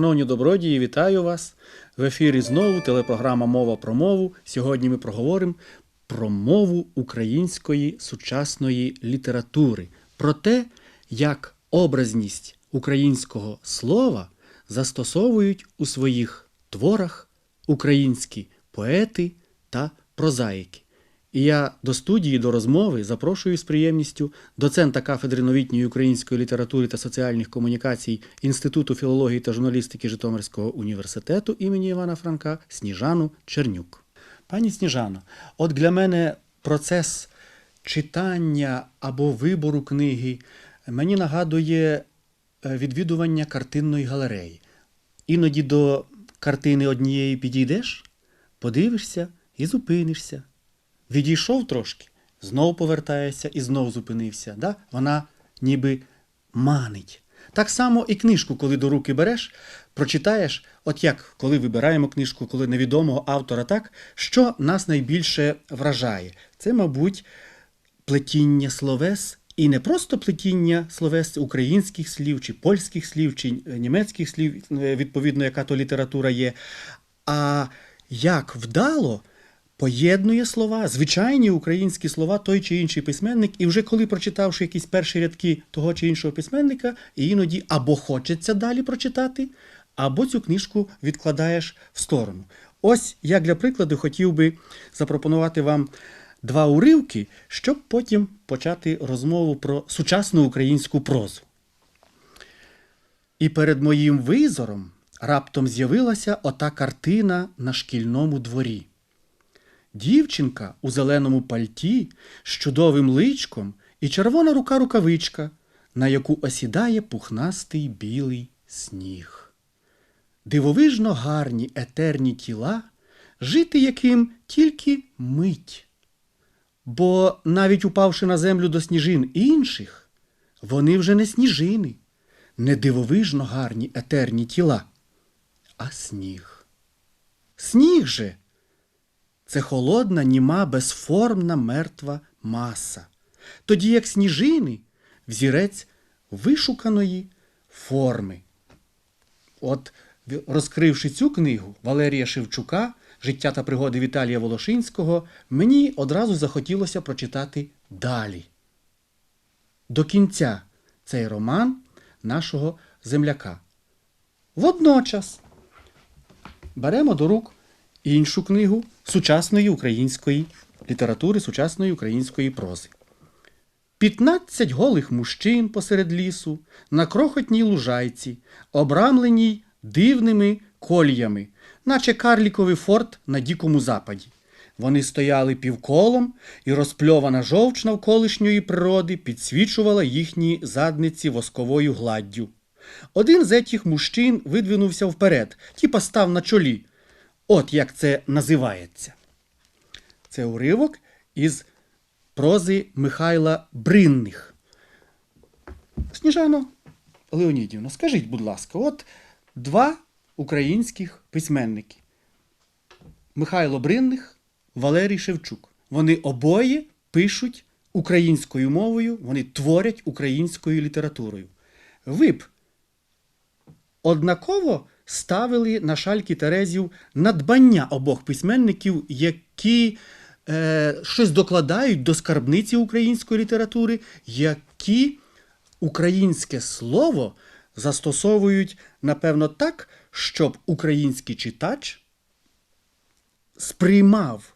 Шановні добродії, вітаю вас. В ефірі знову телепрограма Мова про мову. Сьогодні ми проговоримо про мову української сучасної літератури, про те, як образність українського слова застосовують у своїх творах українські поети та прозаїки. І я до студії, до розмови запрошую з приємністю доцента кафедри новітньої української літератури та соціальних комунікацій Інституту філології та журналістики Житомирського університету імені Івана Франка Сніжану Чернюк. Пані Сніжано, от для мене процес читання або вибору книги мені нагадує е, відвідування картинної галереї. Іноді до картини однієї підійдеш, подивишся і зупинишся. Відійшов трошки, знов повертаєшся і знов зупинився. Да? Вона ніби манить. Так само і книжку, коли до руки береш, прочитаєш, от як коли вибираємо книжку, коли невідомого автора, так, що нас найбільше вражає? Це, мабуть, плетіння словес, і не просто плетіння словес українських слів, чи польських слів, чи німецьких слів, е, відповідно, яка то література є, а як вдало поєднує слова, звичайні українські слова, той чи інший письменник, і вже коли прочитавши якісь перші рядки того чи іншого письменника, іноді або хочеться далі прочитати, або цю книжку відкладаєш в сторону. Ось я для прикладу хотів би запропонувати вам два уривки, щоб потім почати розмову про сучасну українську прозу. І перед моїм визором раптом з'явилася ота картина на шкільному дворі. Дівчинка у зеленому пальті з чудовим личком і червона рука рукавичка, на яку осідає пухнастий білий сніг. Дивовижно гарні етерні тіла, жити яким тільки мить. Бо навіть упавши на землю до сніжин інших, вони вже не сніжини, не дивовижно гарні етерні тіла, а сніг. Сніг же це холодна, німа, безформна мертва маса. Тоді як сніжини взірець вишуканої форми. От, розкривши цю книгу Валерія Шевчука Життя та пригоди Віталія Волошинського, мені одразу захотілося прочитати далі. До кінця цей роман нашого земляка. Водночас беремо до рук іншу книгу сучасної української літератури, сучасної української прози. П'ятнадцять голих мужчин посеред лісу, на крохотній лужайці, обрамленій дивними коліями, наче карліковий форт на дикому западі. Вони стояли півколом, і розпльована жовч навколишньої природи підсвічувала їхні задниці восковою гладдю. Один з етіх мужчин видвинувся вперед, тіпа став на чолі. От як це називається. Це уривок із прози Михайла Бринних. Сніжано Леонідівна, скажіть, будь ласка, от два українських письменники. Михайло Бринних, Валерій Шевчук. Вони обоє пишуть українською мовою, вони творять українською літературою. Ви б однаково ставили на шальки Терезів надбання обох письменників, які е, щось докладають до скарбниці української літератури, які українське слово застосовують, напевно, так, щоб український читач сприймав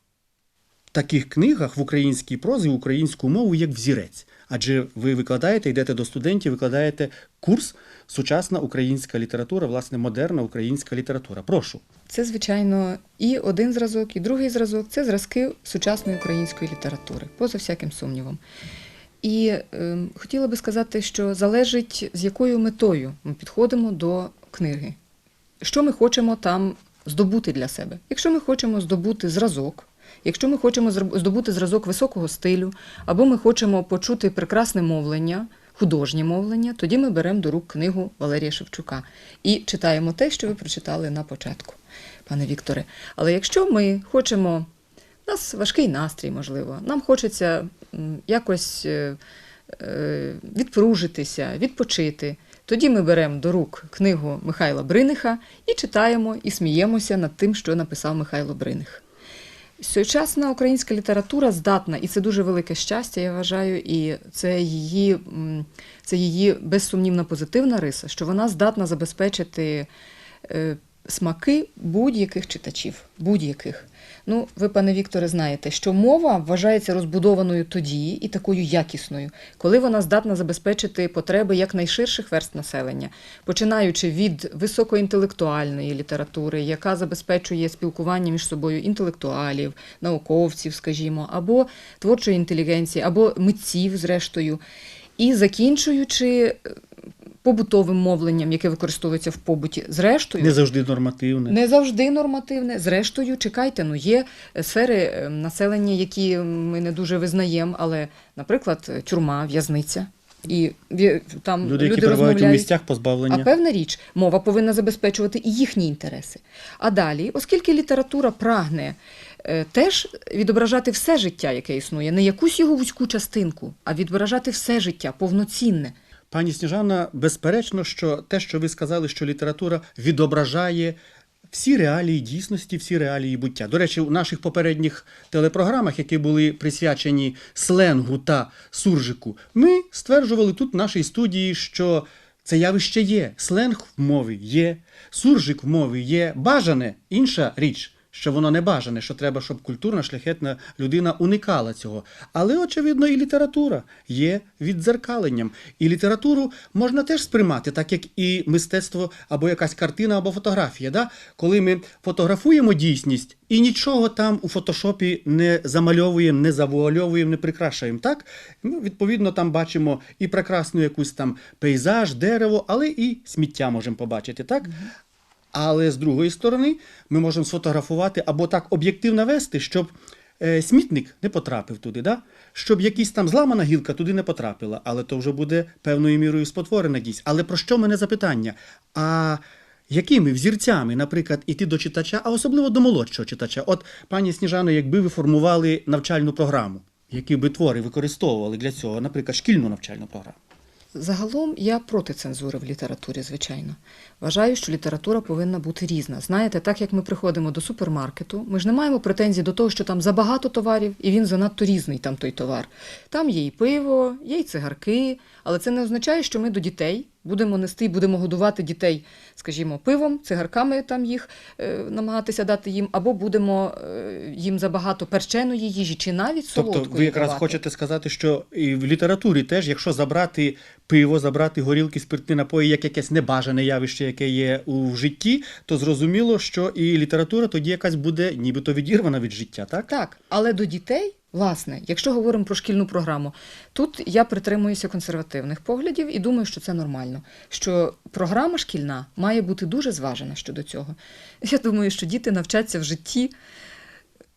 в таких книгах в українській прозі українську мову як взірець. Адже ви викладаєте, йдете до студентів, викладаєте курс Сучасна українська література, власне, модерна українська література. Прошу. Це, звичайно, і один зразок, і другий зразок це зразки сучасної української літератури, поза всяким сумнівом. І е, хотіла би сказати, що залежить, з якою метою ми підходимо до книги, що ми хочемо там здобути для себе. Якщо ми хочемо здобути зразок, якщо ми хочемо здобути зразок високого стилю, або ми хочемо почути прекрасне мовлення, художнє мовлення, тоді ми беремо до рук книгу Валерія Шевчука і читаємо те, що ви прочитали на початку, пане Вікторе. Але якщо ми хочемо, у нас важкий настрій, можливо, нам хочеться якось е, е, відпружитися, відпочити, Тоді ми беремо до рук книгу Михайла Бриниха і читаємо і сміємося над тим, що написав Михайло Бриних. Сучасна українська література здатна, і це дуже велике щастя, я вважаю, і це її, це її безсумнівна позитивна риса, що вона здатна забезпечити е, смаки будь-яких читачів, будь-яких. Ну, ви, пане Вікторе, знаєте, що мова вважається розбудованою тоді і такою якісною, коли вона здатна забезпечити потреби якнайширших верст населення, починаючи від високоінтелектуальної літератури, яка забезпечує спілкування між собою інтелектуалів, науковців, скажімо, або творчої інтелігенції, або митців, зрештою, і закінчуючи побутовим мовленням, яке використовується в побуті, зрештою. Не завжди нормативне. Не завжди нормативне. Зрештою, чекайте, ну є е, сфери е, населення, які ми не дуже визнаємо, але, наприклад, тюрма, в'язниця. І там Люди, які люди перебувають у місцях позбавлення. А певна річ, мова повинна забезпечувати і їхні інтереси. А далі, оскільки література прагне е, теж відображати все життя, яке існує, не якусь його вузьку частинку, а відображати все життя повноцінне. Пані Сніжана, безперечно, що те, що ви сказали, що література відображає всі реалії дійсності, всі реалії буття. До речі, у наших попередніх телепрограмах, які були присвячені сленгу та суржику, ми стверджували тут в нашій студії, що це явище є. Сленг в мові є, суржик в мові є. Бажане інша річ. Що воно не бажане, що треба, щоб культурна, шляхетна людина уникала цього. Але, очевидно, і література є віддзеркаленням. І літературу можна теж сприймати, так як і мистецтво або якась картина, або фотографія. Да? Коли ми фотографуємо дійсність і нічого там у фотошопі не замальовуємо, не завуальовуємо, не прикрашаємо. Так? Ми, відповідно, там бачимо і прекрасну якусь там пейзаж, дерево, але і сміття можемо побачити. Так? Але з другої сторони, ми можемо сфотографувати або так об'єктив навести, щоб е, смітник не потрапив туди, да? щоб якась там зламана гілка туди не потрапила. Але то вже буде певною мірою спотворена дійсть. Але про що мене запитання? А якими взірцями, наприклад, іти до читача, а особливо до молодшого читача? От, пані Сніжано, якби ви формували навчальну програму, які би твори використовували для цього, наприклад, шкільну навчальну програму? Загалом я проти цензури в літературі, звичайно. Вважаю, що література повинна бути різна. Знаєте, так як ми приходимо до супермаркету, ми ж не маємо претензій до того, що там забагато товарів, і він занадто різний там той товар. Там є і пиво, є і цигарки, але це не означає, що ми до дітей будемо нести, будемо годувати дітей, скажімо, пивом, цигарками там їх е, намагатися дати їм, або будемо е, їм забагато перченої їжі, чи навіть солодкої Тобто ви якраз давати. хочете сказати, що і в літературі теж, якщо забрати пиво, забрати горілки, спиртні напої, як якесь небажане явище, яке є у житті, то зрозуміло, що і література тоді якась буде нібито відірвана від життя, так? Так, але до дітей, власне, якщо говоримо про шкільну програму, тут я притримуюся консервативних поглядів і думаю, що це нормально. Що програма шкільна має бути дуже зважена щодо цього. Я думаю, що діти навчаться в житті.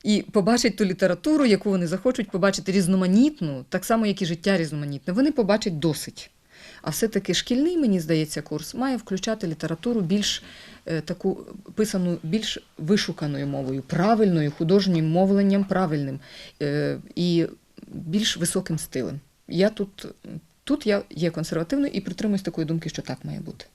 І побачать ту літературу, яку вони захочуть побачити різноманітну, так само, як і життя різноманітне. Вони побачать досить. А все-таки шкільний, мені здається, курс має включати літературу більш е, таку писану більш вишуканою мовою, правильною, художнім мовленням, правильним е, і більш високим стилем. Я тут, тут я є консервативною і притримуюсь такої думки, що так має бути.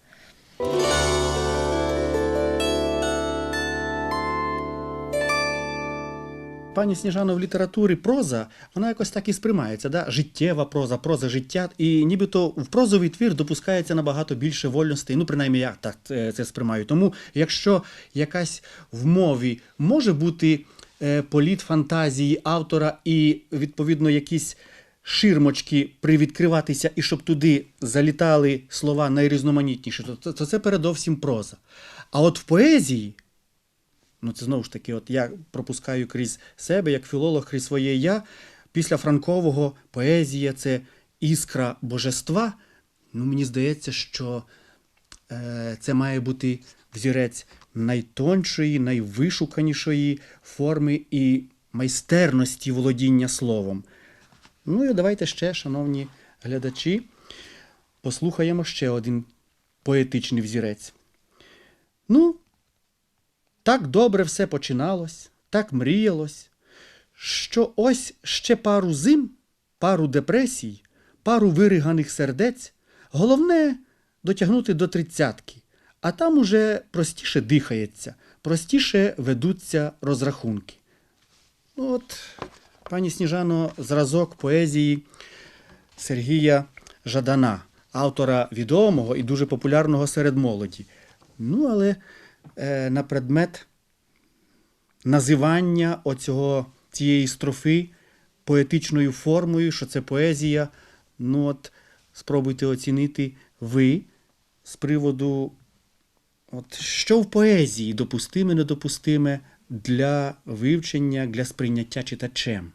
Пані Сніжано, в літературі проза, вона якось так і сприймається, да? життєва проза, проза життя. І нібито в прозовий твір допускається набагато більше вольностей. Ну, принаймні, я так е, це сприймаю. Тому, якщо якась в мові може бути е, політ фантазії автора і, відповідно, якісь ширмочки привідкриватися, і щоб туди залітали слова найрізноманітніші, то, то це передовсім проза. А от в поезії. Ну, це знову ж таки, от я пропускаю крізь себе, як філолог, крізь своє я. Після Франкового поезія це іскра божества. Ну, мені здається, що е, це має бути взірець найтоншої, найвишуканішої форми і майстерності володіння словом. Ну і давайте ще, шановні глядачі, послухаємо ще один поетичний взірець. Ну, так добре все починалось, так мріялось, що ось ще пару зим, пару депресій, пару вириганих сердець, головне дотягнути до тридцятки, а там уже простіше дихається, простіше ведуться розрахунки. Ну от, пані Сніжано, зразок поезії Сергія Жадана, автора відомого і дуже популярного серед молоді. Ну, але на предмет називання оцього, цієї строфи поетичною формою, що це поезія. Ну, от, спробуйте оцінити ви з приводу, от, що в поезії допустиме, недопустиме для вивчення, для сприйняття читачем.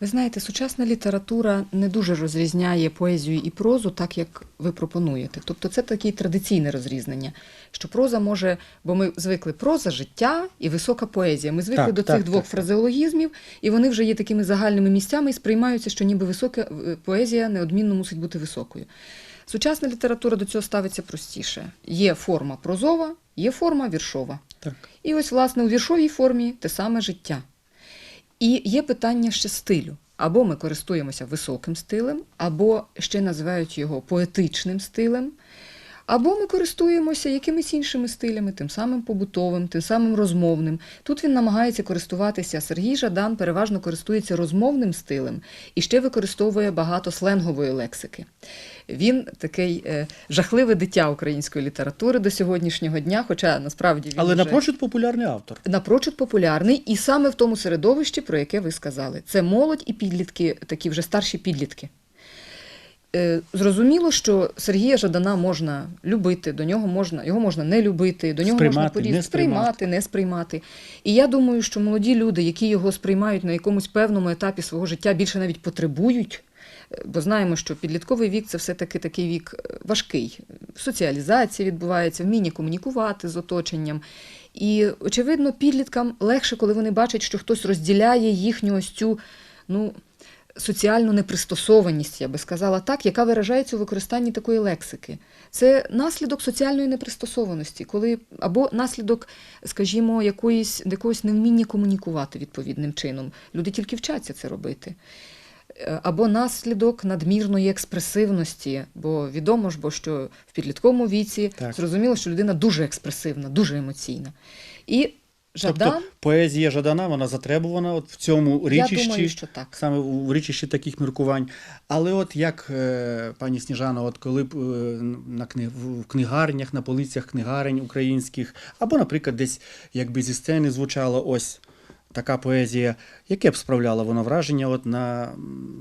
Ви знаєте, сучасна література не дуже розрізняє поезію і прозу, так як ви пропонуєте. Тобто це таке традиційне розрізнення, що проза може, бо ми звикли проза, життя і висока поезія. Ми звикли Так, до так, цих двох так, так. фразеологізмів, і вони вже є такими загальними місцями і сприймаються, що ніби висока е, поезія неодмінно мусить бути високою. Сучасна література до цього ставиться простіше. Є форма прозова, є форма віршова. Так. І ось, власне, у віршовій формі те саме життя. І є питання ще стилю. Або ми користуємося високим стилем, або ще називають його поетичним стилем, або ми користуємося якимись іншими стилями, тим самим побутовим, тим самим розмовним. Тут він намагається користуватися. Сергій Жадан переважно користується розмовним стилем і ще використовує багато сленгової лексики. Він такий е, жахливе дитя української літератури до сьогоднішнього дня, хоча насправді він Але вже... напрочуд популярний автор. напрочуд популярний і саме в тому середовищі, про яке ви сказали. Це молодь і підлітки, такі вже старші підлітки. Е, Зрозуміло, що Сергія Жадана можна любити, до нього можна, його можна не любити, до нього можна Сприймати, поріз- не сприймати. сприймати, не сприймати. І я думаю, що молоді люди, які його сприймають на якомусь певному етапі свого життя, більше навіть потребують. е, Бо знаємо, що підлітковий вік це все-таки такий вік е, важкий. Соціалізація відбувається, вміння комунікувати з оточенням. І, очевидно, підліткам легше, коли вони бачать, що хтось розділяє їхню ось цю ну, соціальну непристосованість, я би сказала так, яка виражається у використанні такої лексики. Це наслідок соціальної непристосованості, коли або наслідок, скажімо, якоїсь, якогось невміння комунікувати відповідним чином. Люди тільки вчаться це робити. Е, Або наслідок надмірної експресивності, бо відомо ж, бо що в підлітковому віці Так. зрозуміло, що людина дуже експресивна, дуже емоційна. І Жадан, Тобто поезія Жадана, вона затребувана от в цьому я думаю, що так. Саме в річищі таких міркувань. Але от як е, пані Сніжана, от коли б е, на кни, в книгарнях, на полицях книгарень українських, або, наприклад, десь якби зі сцени звучало ось така поезія, яке б справляло воно враження от на,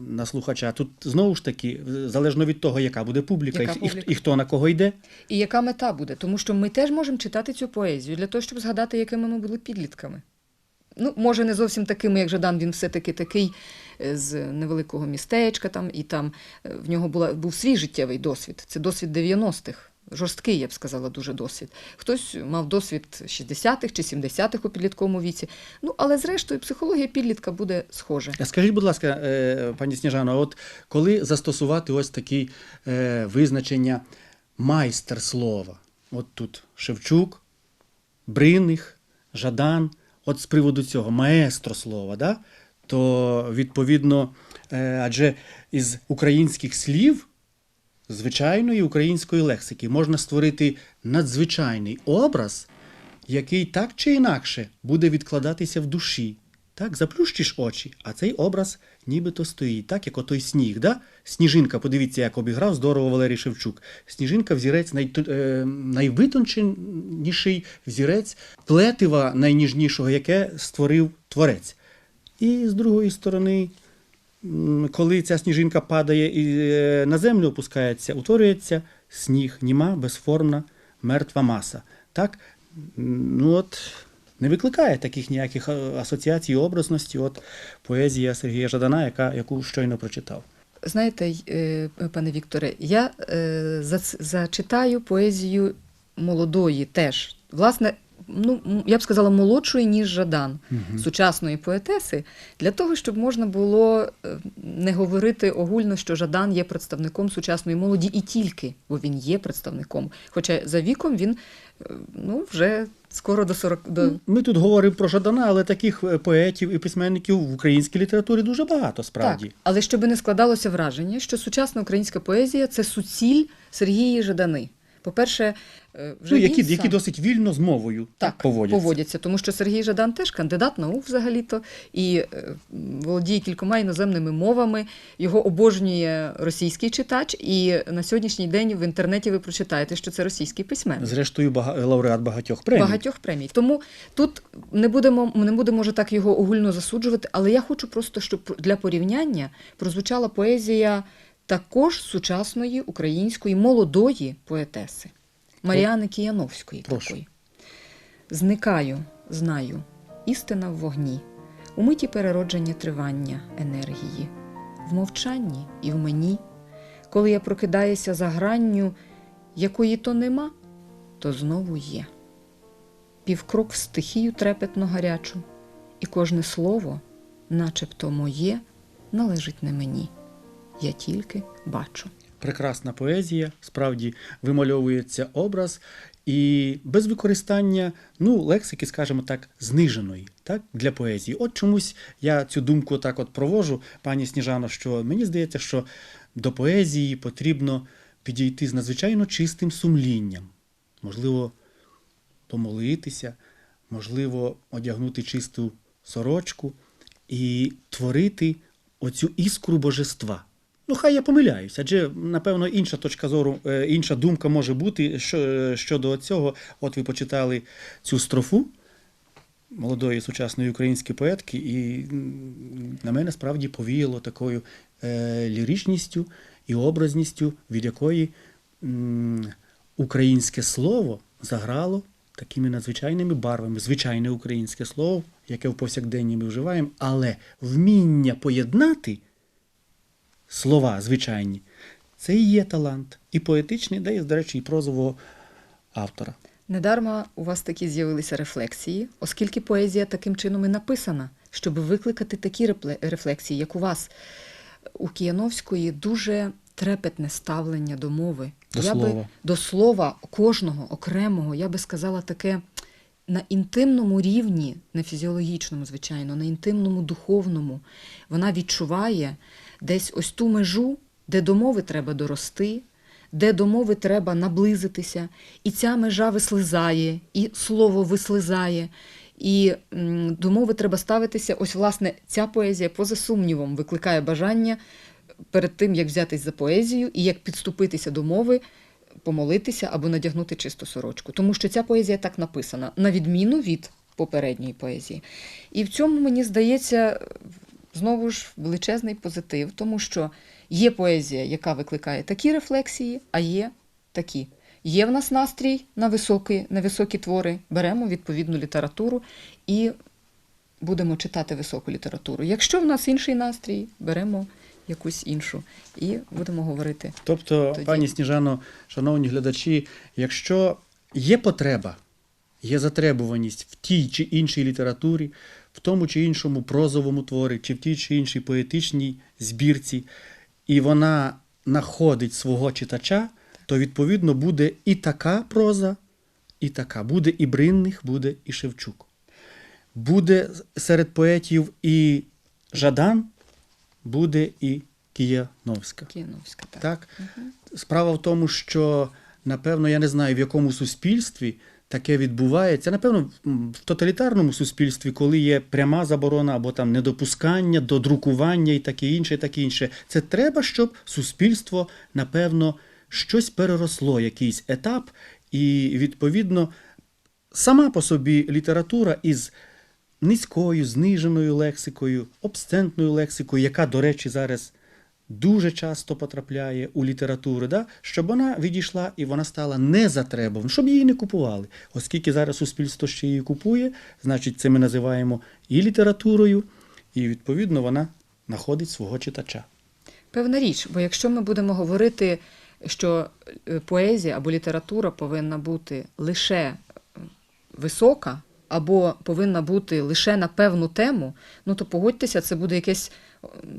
на слухача? Тут знову ж таки, залежно від того, яка буде публіка, Яка і, і і хто на кого йде. І яка мета буде? Тому що ми теж можемо читати цю поезію для того, щоб згадати, якими ми були підлітками. Ну, може, не зовсім такими, як Жадан, він все-таки такий е, з невеликого містечка, там, і там е, в нього була, був свій життєвий досвід. Це досвід 90-х. Жорсткий, я б сказала, дуже досвід. Хтось мав досвід 60-х чи 70-х у підлітковому віці. Ну, але зрештою, психологія підлітка буде схожа. Скажіть, будь ласка, е, пані Сніжано, от коли застосувати ось такі е, визначення майстер слова? От тут Шевчук, Бриних, Жадан, от з приводу цього маестро слова, да? то відповідно, е, адже із українських слів, звичайної української лексики, можна створити надзвичайний образ, який так чи інакше буде відкладатися в душі. Так, заплющиш очі, а цей образ нібито стоїть, так як отой сніг. Да? Сніжинка, подивіться, як обіграв здорово Валерій Шевчук. Сніжинка взірець най, е, найвитонченіший взірець плетива найніжнішого, яке створив творець. І з другої сторони, коли ця сніжинка падає і е, на землю опускається, утворюється сніг, німа, безформна, мертва маса. Так? Ну от не викликає таких ніяких е, асоціацій, образності, от поезія Сергія Жадана, яка, яку щойно прочитав. Знаєте, е, пане Вікторе, я зачитаю поезію молодої теж. Власне, ну, я б сказала, молодшої, ніж Жадан, сучасної поетеси, для того, щоб можна було е, не говорити огульно, що Жадан є представником сучасної молоді і тільки, бо він є представником. Хоча за віком він е, ну, вже скоро до 40 до Ми тут говоримо про Жадана, але таких е, поетів і письменників в українській літературі дуже багато справді. Так, але щоб не складалося враження, що сучасна українська поезія це суціль Сергії Жадани. По-перше, е, вже Ну, які, він які досить вільно з мовою так, поводяться. тому що Сергій Жадан теж кандидат наук взагалі-то і е, володіє кількома іноземними мовами. Його обожнює російський читач, і на сьогоднішній день в інтернеті ви прочитаєте, що це російський письменник. Зрештою, бага... лауреат багатьох премій. Багатьох премій. Тому тут не будемо, не будемо може так його огульно засуджувати, але я хочу просто, щоб для порівняння прозвучала поезія також сучасної української молодої поетеси Маріани Кияновської. Прошу. Такої. Зникаю, знаю, істина в вогні, у миті переродження тривання енергії, в мовчанні і в мені, коли я прокидаюся за гранню, якої то нема, то знову є. Півкрок в стихію трепетно гарячу, і кожне слово, начебто моє, належить не мені. Я тільки бачу. Прекрасна поезія, справді вимальовується образ, і без використання ну, лексики, скажімо так, зниженої так, для поезії. От чомусь я цю думку так от провожу, пані Сніжано, що мені здається, що до поезії потрібно підійти з надзвичайно чистим сумлінням. Можливо, помолитися, можливо, одягнути чисту сорочку і творити оцю іскру божества. Ну, хай я помиляюсь, адже, напевно, інша точка зору, е, інша думка може бути е, щодо цього. От ви почитали цю строфу молодої сучасної української поетки, і на мене справді повіяло такою е, ліричністю і образністю, від якої українське слово заграло такими надзвичайними барвами. Звичайне українське слово, яке в повсякденні ми вживаємо, але вміння поєднати слова звичайні, це і є талант. І поетичний, де, до речі, і прозового автора. Недарма у вас такі з'явилися рефлексії, оскільки поезія таким чином і написана, щоб викликати такі рефлексії, як у вас у Кияновської дуже трепетне ставлення до мови. До я слова. Би, до слова кожного окремого, я би сказала таке на інтимному рівні, не фізіологічному, звичайно, на інтимному духовному. Вона відчуває десь ось ту межу, де до мови треба дорости, де до мови треба наблизитися, і ця межа вислизає, і слово вислизає. І до мови треба ставитися. Ось, власне, ця поезія, поза сумнівом, викликає бажання перед тим, як взятись за поезію і як підступитися до мови, помолитися або надягнути чисту сорочку. Тому що ця поезія так написана, на відміну від попередньої поезії. І в цьому, мені здається, знову ж величезний позитив, тому що є поезія, яка викликає такі рефлексії, а є такі. Є в нас настрій на високі, на високі твори, беремо відповідну літературу і будемо читати високу літературу. Якщо в нас інший настрій, беремо якусь іншу і будемо говорити. Тобто, Тоді- пані Сніжано, шановні глядачі, якщо є потреба, є затребуваність в тій чи іншій літературі, в тому чи іншому прозовому творі, чи в тій чи іншій поетичній збірці, і вона знаходить свого читача, то відповідно буде і така проза, і така. Буде і Бринних, буде і Шевчук. Буде серед поетів і Жадан, буде і Кияновська. Кіновська. Так. Так? Справа в тому, що, напевно, я не знаю, в якому суспільстві таке відбувається. Напевно, в тоталітарному суспільстві, коли є пряма заборона або там недопускання до друкування і таке інше, і таке інше. Це треба, щоб суспільство, напевно, щось переросло, якийсь етап, і, відповідно, сама по собі література із низькою, зниженою лексикою, обсцентною лексикою, яка, до речі, зараз дуже часто потрапляє у літературу, да? щоб вона відійшла і вона стала незатребованою, щоб її не купували. Оскільки зараз суспільство ще її купує, значить, це ми називаємо і літературою, і відповідно вона знаходить свого читача. Певна річ, бо якщо ми будемо говорити, що е, поезія або література повинна бути лише е, висока, або повинна бути лише на певну тему, ну то погодьтеся, це буде якесь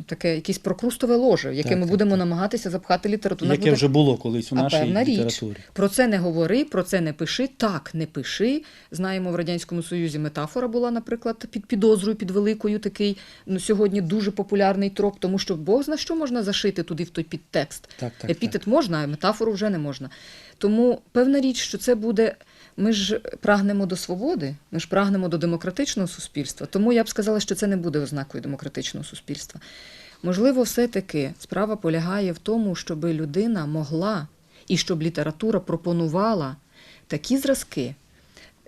таке якесь прокрустове ложе, в яке Так, ми так, будемо так. намагатися запхати літературу. Яке буде- вже було колись у а нашій певна річ. Про це не говори, про це не пиши. Так, не пиши. Знаємо, в Радянському Союзі метафора була, наприклад, під підозрою, під великою такий ну, сьогодні дуже популярний троп, тому що Бог зна що можна зашити туди в той підтекст. Так, так, Епітет можна, а метафору вже не можна. Тому певна річ, що це буде. Ми ж прагнемо до свободи, ми ж прагнемо до демократичного суспільства. Тому я б сказала, що це не буде ознакою демократичного суспільства. Можливо, все-таки справа полягає в тому, щоб людина могла і щоб література пропонувала такі зразки,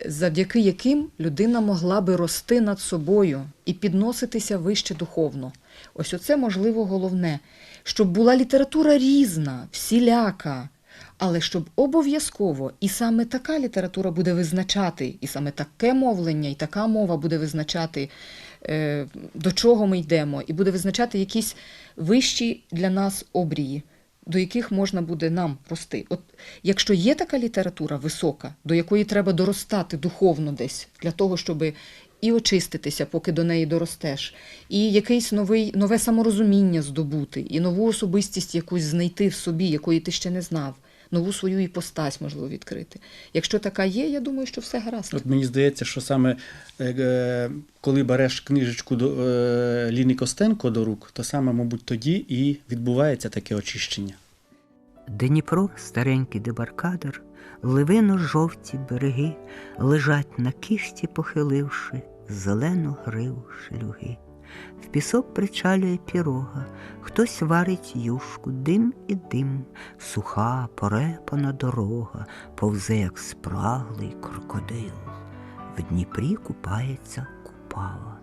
завдяки яким людина могла би рости над собою і підноситися вище духовно. Ось оце можливо головне, щоб була література різна, всіляка, але щоб обов'язково і саме така література буде визначати, і саме таке мовлення, і така мова буде визначати, е, до чого ми йдемо, і буде визначати якісь вищі для нас обрії до яких можна буде нам рости. От якщо є така література висока, до якої треба доростати духовно десь для того, щоб і очиститися, поки до неї доростеш, і якийсь новий, нове саморозуміння здобути, і нову особистість якусь знайти в собі, якої ти ще не знав, нову свою іпостась, можливо, відкрити. Якщо така є, я думаю, що все гаразд. От мені здається, що саме е, е, коли береш книжечку до е, Ліни Костенко до рук, то саме, мабуть, тоді і відбувається таке очищення. Дніпро, старенький дебаркадер, ливино жовті береги, лежать на кісті, похиливши зелену гриву шлюги. В пісок причалює пірога, хтось варить юшку, дим і дим, суха, порепана дорога, повзе, як спраглий крокодил. В Дніпрі купається купала.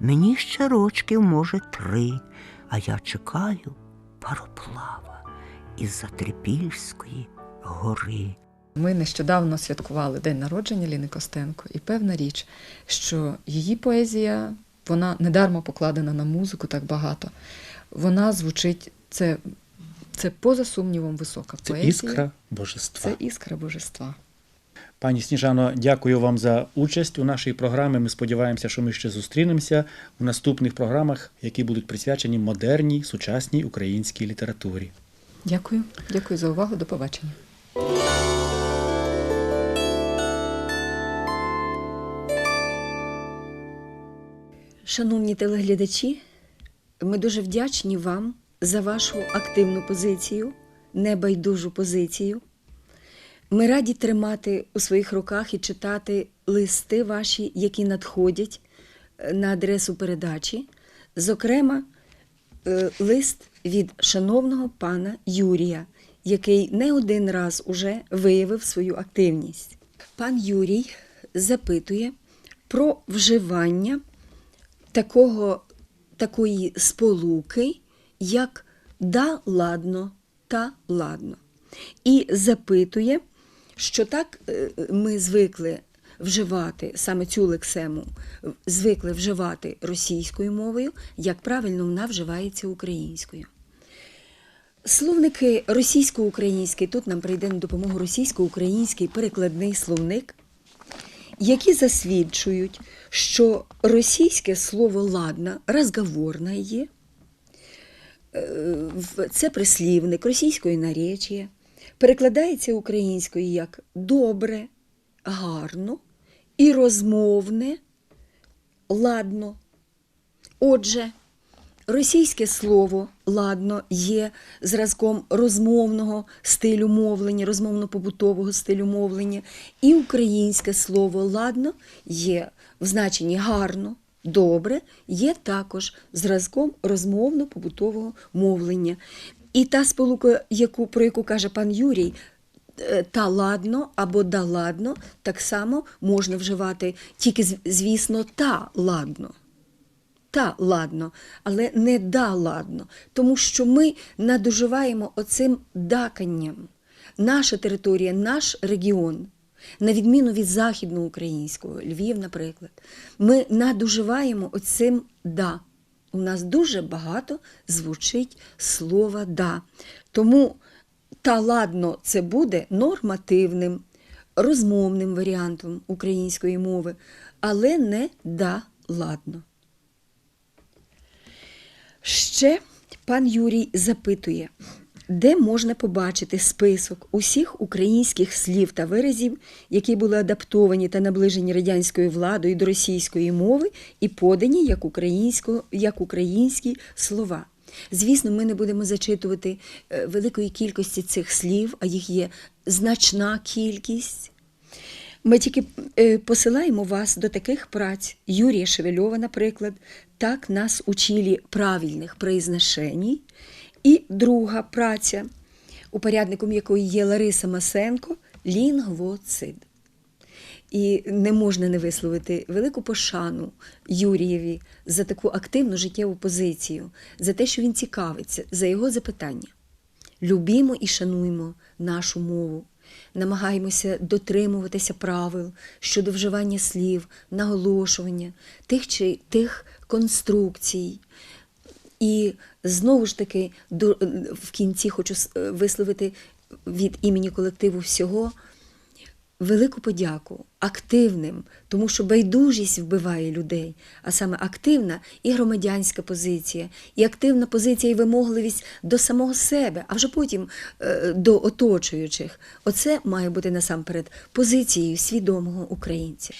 Мені ще рочків, може, три, а я чекаю пароплава із-за Трипільської гори. Ми нещодавно святкували день народження Ліни Костенко, і певна річ, що її поезія вона недармо покладена на музику так багато. Вона звучить, це, це поза сумнівом висока Це поезія. іскра божества. Це іскра божества. Пані Сніжано, дякую вам за участь у нашій програмі. Ми сподіваємося, що ми ще зустрінемося у наступних програмах, які будуть присвячені модерній сучасній українській літературі. Дякую, дякую за увагу. До побачення. Шановні телеглядачі, ми дуже вдячні вам за вашу активну позицію, небайдужу позицію. Ми раді тримати у своїх руках і читати листи ваші, які надходять е, на адресу передачі. Зокрема, е, лист від шановного пана Юрія, який не один раз уже виявив свою активність. Пан Юрій запитує про вживання такого, такої сполуки, як да ладно та ладно. І запитує, що так е, ми звикли вживати саме цю лексему, звикли вживати російською мовою, як правильно вона вживається українською. Словники російсько-український, тут нам прийде на допомогу російсько-український перекладний словник, які засвідчують, що російське слово ладна, розговорна є, е, це прислівник російської наречія, перекладається українською як добре, гарно і розмовне, ладно. Отже, Російське слово ладно є зразком розмовного стилю мовлення, розмовно-побутового стилю мовлення, і українське слово ладно є в значенні гарно, добре, є також зразком розмовно-побутового мовлення. І та сполука, яку, про яку каже пан Юрій, е, та ладно або да ладно, так само можна вживати тільки, звісно, та ладно та ладно, але не да ладно, тому що ми надоживаємо оцим даканням. Наша територія, наш регіон, на відміну від західноукраїнського, Львів, наприклад, ми надоживаємо оцим да. У нас дуже багато звучить слова да. Тому та ладно це буде нормативним, розмовним варіантом української мови, але не да ладно. Ще пан Юрій запитує, де можна побачити список усіх українських слів та виразів, які були адаптовані та наближені радянською владою до російської мови і подані як, як українські слова. Звісно, ми не будемо зачитувати е, великої кількості цих слів, а їх є значна кількість. Ми тільки е, посилаємо вас до таких праць Юрія Шевельова, наприклад, так нас учили правильних произношеній. І друга праця, упорядником якої є Лариса Масенко, лінгвоцид. І не можна не висловити велику пошану Юрієві за таку активну життєву позицію, за те, що він цікавиться, за його запитання. Любімо і шануймо нашу мову, намагаємося дотримуватися правил щодо вживання слів, наголошування, тих чи тих конструкцій. І знову ж таки в кінці хочу с- висловити від імені колективу всього велику подяку активним, тому що байдужість вбиває людей, а саме активна і громадянська позиція, і активна позиція і вимогливість до самого себе, а вже потім е, до оточуючих. Оце має бути насамперед позицією свідомого українця.